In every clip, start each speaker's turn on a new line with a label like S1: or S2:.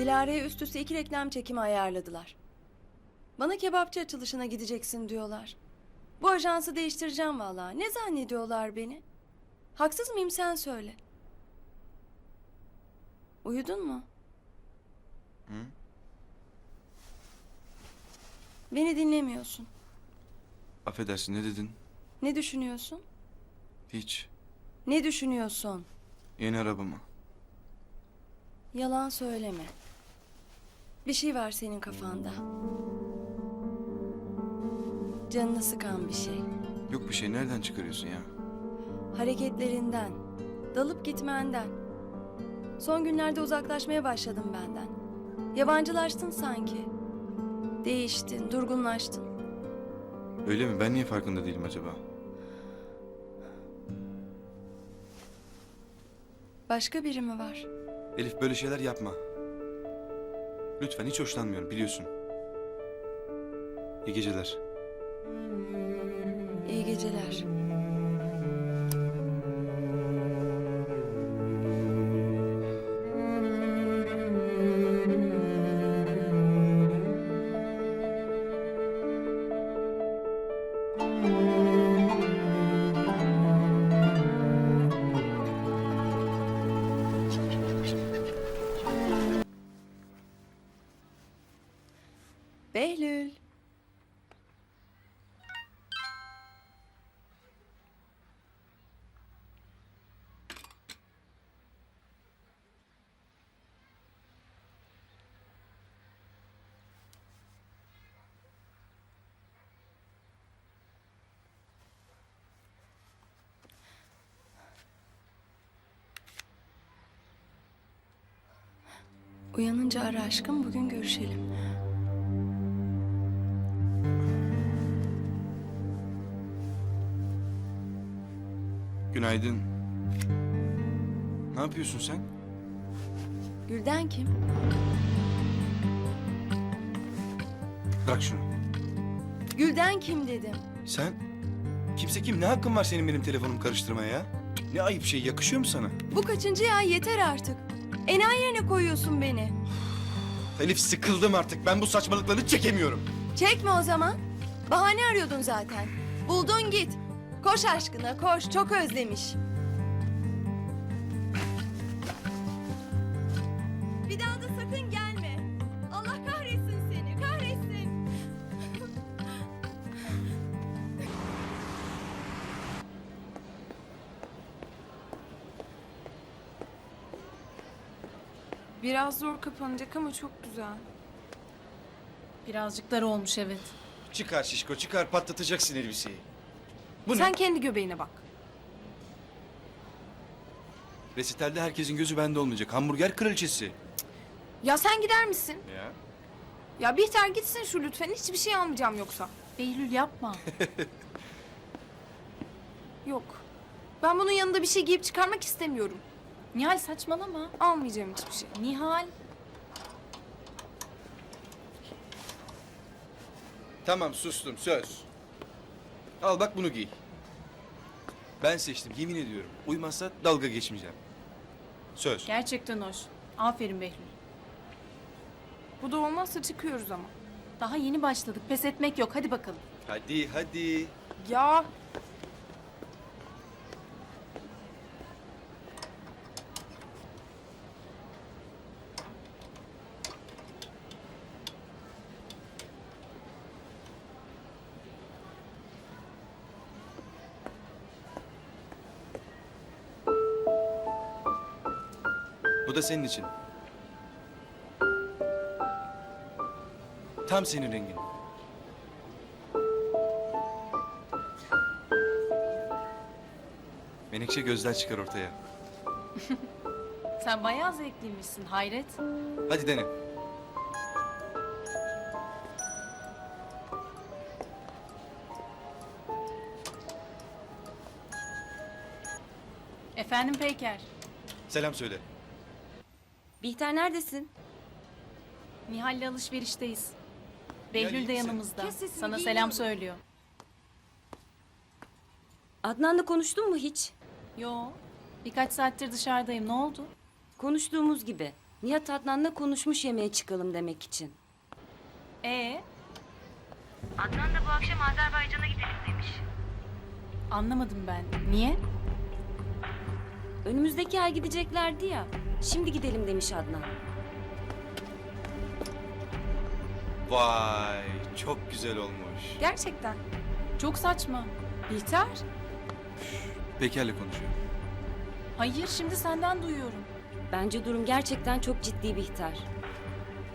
S1: Dilara'ya üst üste iki reklam çekimi ayarladılar. Bana kebapçı açılışına gideceksin diyorlar. Bu ajansı değiştireceğim vallahi. Ne zannediyorlar beni? Haksız mıyım sen söyle. Uyudun mu?
S2: Hı?
S1: Beni dinlemiyorsun.
S2: Affedersin ne dedin?
S1: Ne düşünüyorsun?
S2: Hiç.
S1: Ne düşünüyorsun?
S2: Yeni arabamı.
S1: Yalan söyleme. Bir şey var senin kafanda. Canını sıkan bir şey.
S2: Yok bir şey nereden çıkarıyorsun ya?
S1: Hareketlerinden, dalıp gitmenden. Son günlerde uzaklaşmaya başladın benden. Yabancılaştın sanki. Değiştin, durgunlaştın.
S2: Öyle mi? Ben niye farkında değilim acaba?
S1: Başka biri mi var?
S2: Elif böyle şeyler yapma. Lütfen hiç hoşlanmıyorum biliyorsun. İyi geceler.
S1: İyi geceler. Behlül. Uyanınca ara aşkım bugün görüşelim.
S2: Günaydın. Ne yapıyorsun sen?
S1: Gülden kim?
S2: Bırak şunu.
S1: Gülden kim dedim.
S2: Sen? Kimse kim? Ne hakkın var senin benim telefonumu karıştırmaya ya? Ne ayıp şey yakışıyor mu sana?
S1: Bu kaçıncı ya yeter artık. Enayi yerine koyuyorsun beni.
S2: Elif sıkıldım artık. Ben bu saçmalıkları çekemiyorum.
S1: Çekme o zaman. Bahane arıyordun zaten. Buldun git. Koş aşkına koş çok özlemiş. Bir daha da sakın gelme. Allah kahretsin seni kahretsin.
S3: Biraz zor kapanacak ama çok güzel.
S4: Birazcık dar olmuş evet.
S2: Çıkar şişko çıkar patlatacaksın elbiseyi. Bu
S3: Sen
S2: ne?
S3: kendi göbeğine bak.
S2: Resitalde herkesin gözü bende olmayacak. Hamburger kraliçesi.
S3: Ya sen gider misin?
S2: Ya.
S3: Ya Bihter gitsin şu lütfen. Hiçbir şey almayacağım yoksa.
S4: Behlül yapma.
S3: Yok. Ben bunun yanında bir şey giyip çıkarmak istemiyorum.
S4: Nihal saçmalama.
S3: Almayacağım hiçbir şey.
S4: Nihal.
S2: Tamam sustum söz. Al bak bunu giy. Ben seçtim yemin ediyorum. Uymazsa dalga geçmeyeceğim. Söz.
S4: Gerçekten hoş. Aferin Behlül.
S3: Bu da olmazsa çıkıyoruz ama.
S4: Daha yeni başladık. Pes etmek yok. Hadi bakalım.
S2: Hadi hadi.
S3: Ya
S2: da senin için. Tam senin rengin. Menekşe gözler çıkar ortaya.
S4: Sen bayağı zevkliymişsin. Hayret.
S2: Hadi dene.
S4: Efendim Peyker.
S2: Selam söyle.
S1: Bihter neredesin?
S4: Nihal'le alışverişteyiz. Behlül de yanımızda.
S3: Kes sesini,
S4: Sana
S3: giyiniyorum.
S4: selam söylüyor.
S5: Adnan'la konuştun mu hiç?
S4: Yo. Birkaç saattir dışarıdayım. Ne oldu?
S5: Konuştuğumuz gibi. Nihat Adnan'la konuşmuş yemeğe çıkalım demek için.
S4: Ee,
S6: Adnan da bu akşam Azerbaycan'a gidelim demiş.
S4: anlamadım ben. Niye?
S5: Önümüzdeki ay gideceklerdi ya. Şimdi gidelim demiş Adnan.
S2: Vay çok güzel olmuş.
S3: Gerçekten.
S4: Çok saçma.
S3: Bihter.
S2: Peker'le konuşuyor.
S4: Hayır, şimdi senden duyuyorum.
S5: Bence durum gerçekten çok ciddi Bihter.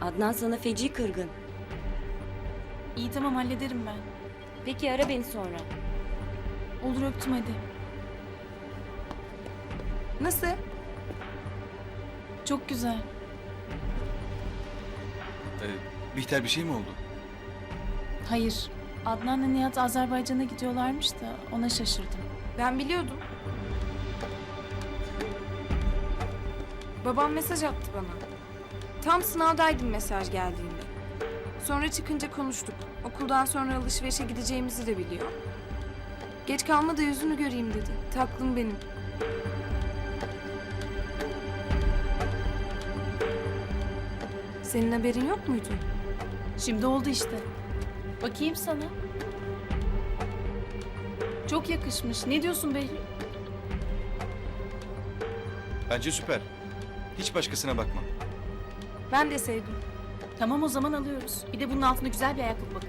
S5: Adnan sana feci kırgın.
S4: İyi tamam hallederim ben.
S5: Peki ara beni sonra.
S4: Olur öptüm hadi.
S3: Nasıl?
S4: Çok güzel.
S2: Ee, Bihter bir şey mi oldu?
S4: Hayır. Adnan'la Nihat Azerbaycan'a gidiyorlarmış da ona şaşırdım.
S3: Ben biliyordum. Babam mesaj attı bana. Tam sınavdaydım mesaj geldiğinde. Sonra çıkınca konuştuk. Okuldan sonra alışverişe gideceğimizi de biliyor. Geç kalma da yüzünü göreyim dedi. Taklım benim. Senin haberin yok muydu?
S4: Şimdi oldu işte. Bakayım sana. Çok yakışmış. Ne diyorsun Behlül?
S2: Bence süper. Hiç başkasına bakma.
S3: Ben de sevdim.
S4: Tamam o zaman alıyoruz. Bir de bunun altına güzel bir ayakkabı bakalım.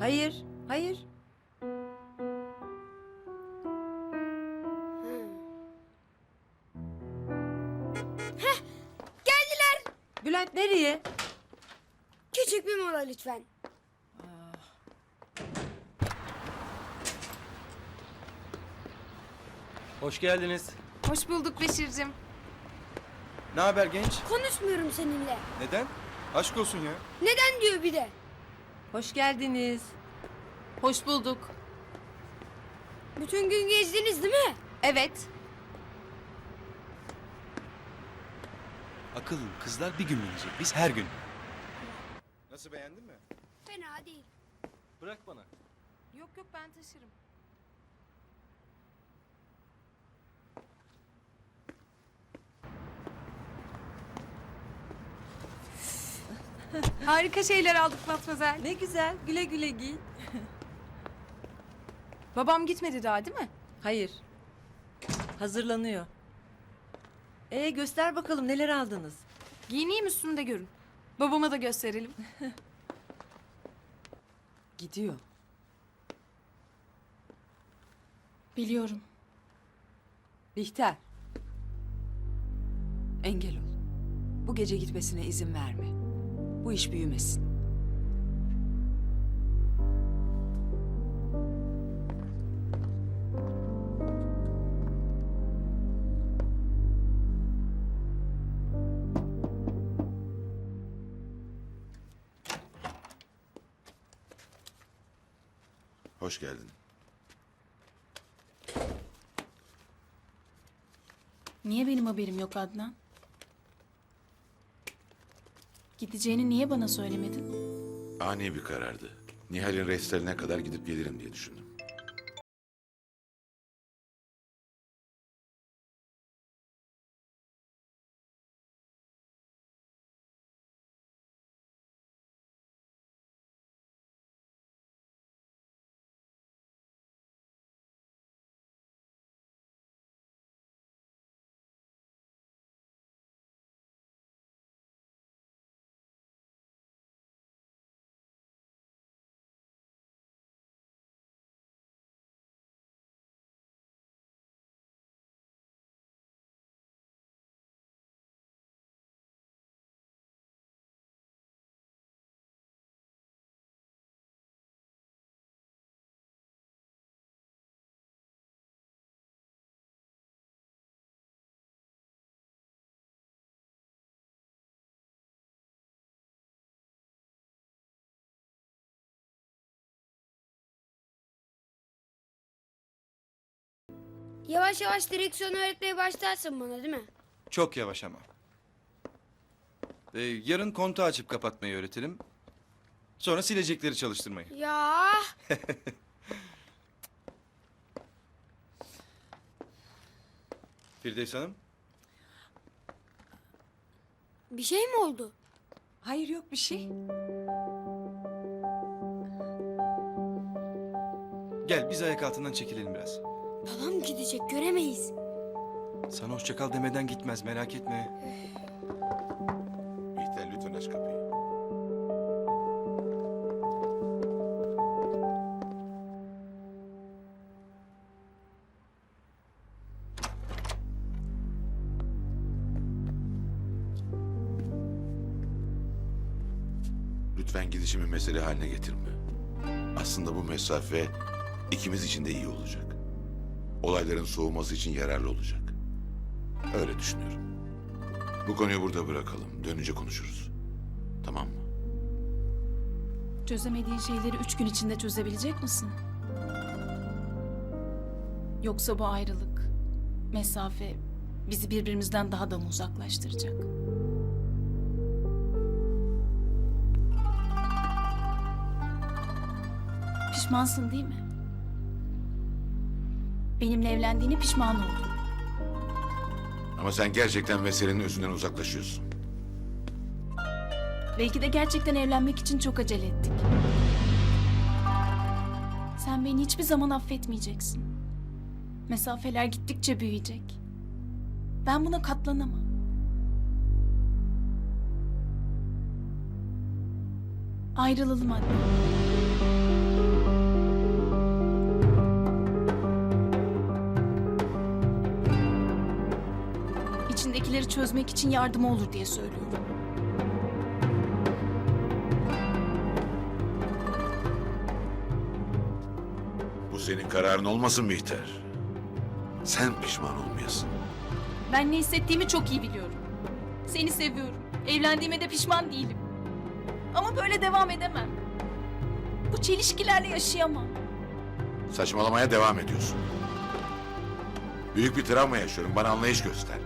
S7: Hayır, hayır.
S8: Geldiler.
S7: Bülent nereye?
S8: Küçük bir mola lütfen.
S9: Hoş geldiniz.
S3: Hoş bulduk Beşir'cim.
S2: Ne haber genç?
S8: Konuşmuyorum seninle.
S2: Neden? Aşk olsun ya.
S8: Neden diyor bir de.
S7: Hoş geldiniz.
S4: Hoş bulduk.
S8: Bütün gün gezdiniz değil mi?
S3: Evet.
S2: Akıllı kızlar bir gün gelecek. Biz her gün. Nasıl beğendin mi?
S8: Fena değil.
S9: Bırak bana.
S3: Yok yok ben taşırım. Harika şeyler aldık Matmazel.
S7: Ne güzel, güle güle giy.
S3: Babam gitmedi daha değil mi?
S7: Hayır. Hazırlanıyor. Ee göster bakalım neler aldınız.
S3: Giyineyim üstünü de görün. Babama da gösterelim.
S7: Gidiyor.
S4: Biliyorum.
S7: Bihter. Engel ol. Bu gece gitmesine izin verme. Bu iş büyümesin.
S10: Hoş geldin.
S4: Niye benim haberim yok Adnan? Gideceğini niye bana söylemedin?
S10: Ani bir karardı. Nihal'in restlerine kadar gidip gelirim diye düşündüm.
S8: Yavaş yavaş direksiyonu öğretmeye başlarsın bana değil mi?
S2: Çok yavaş ama. Ee, yarın kontağı açıp kapatmayı öğretelim. Sonra silecekleri çalıştırmayı.
S8: Ya
S2: Firdevs Hanım.
S8: bir şey mi oldu?
S7: Hayır yok bir şey.
S2: Gel biz ayak altından çekilelim biraz.
S8: Babam gidecek göremeyiz.
S2: Sana hoşça kal demeden gitmez merak etme.
S10: Bihter lütfen aç kapıyı. Lütfen gidişimi mesele haline getirme. Aslında bu mesafe ikimiz için de iyi olacak. Olayların soğuması için yararlı olacak. Öyle düşünüyorum. Bu konuyu burada bırakalım. Dönünce konuşuruz. Tamam mı?
S4: Çözemediğin şeyleri üç gün içinde çözebilecek misin? Yoksa bu ayrılık, mesafe bizi birbirimizden daha da mı uzaklaştıracak? Pişmansın değil mi? Benimle evlendiğine pişman oldun.
S10: Ama sen gerçekten meselenin özünden uzaklaşıyorsun.
S4: Belki de gerçekten evlenmek için çok acele ettik. Sen beni hiçbir zaman affetmeyeceksin. Mesafeler gittikçe büyüyecek. Ben buna katlanamam. Ayrılalım anne. İçindekileri çözmek için yardım olur diye söylüyorum.
S10: Bu senin kararın olmasın Bihter. Sen pişman olmayasın.
S4: Ben ne hissettiğimi çok iyi biliyorum. Seni seviyorum. Evlendiğime de pişman değilim. Ama böyle devam edemem. Bu çelişkilerle yaşayamam.
S10: Saçmalamaya devam ediyorsun. Büyük bir travma yaşıyorum. Bana anlayış göster.